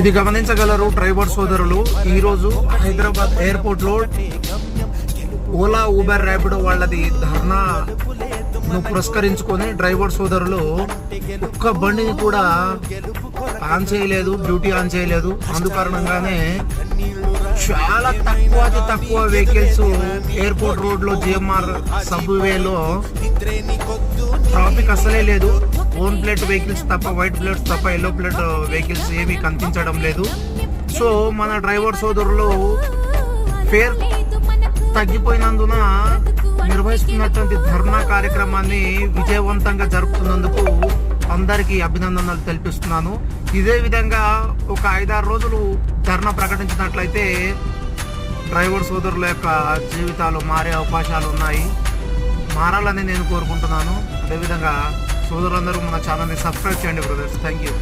ఇది గమనించగలరు డ్రైవర్ సోదరులు. ఈరోజు హైదరాబాద్ ఎయిర్పోర్ట్లో ఓలా ఊబర్ ర్యాపిడో వాళ్ళది ధర్నా పురస్కరించుకొని డ్రైవర్ సోదరులు ఒక్క బండిని కూడా ఆన్ చేయలేదు డ్యూటీ ఆన్ చేయలేదు. అందుకారణంగానే చాలా తక్కువ అతి తక్కువ వెహికల్స్ ఎయిర్పోర్ట్ రోడ్లో జిఎంఆర్ సబ్వేలో ట్రాఫిక్ అసలే లేదు. ఓన్ ప్లేట్ వెహికల్స్ తప్ప వైట్ ప్లేట్ తప్ప ఎల్లో ప్లేట్ వెహికల్స్ ఏమీ కనిపించడం లేదు. సో మన డ్రైవర్ సోదరులు ఫేర్ తగ్గిపోయినందున నిర్వహిస్తున్నటువంటి ధర్నా కార్యక్రమాన్ని విజయవంతంగా జరుపుతున్నందుకు అందరికీ అభినందనలు తెలిపిస్తున్నాను ఇదే విధంగా ఒక ఐదారు రోజులు ధర్నా ప్రకటించినట్లయితే డ్రైవర్ సోదరుల యొక్క జీవితాలు మారే అవకాశాలు ఉన్నాయి. మారాలని నేను కోరుకుంటున్నాను. అదేవిధంగా సోదరులందరూ మన ఛానల్ని సబ్స్క్రైబ్ చేయండి బ్రదర్స్. Thank you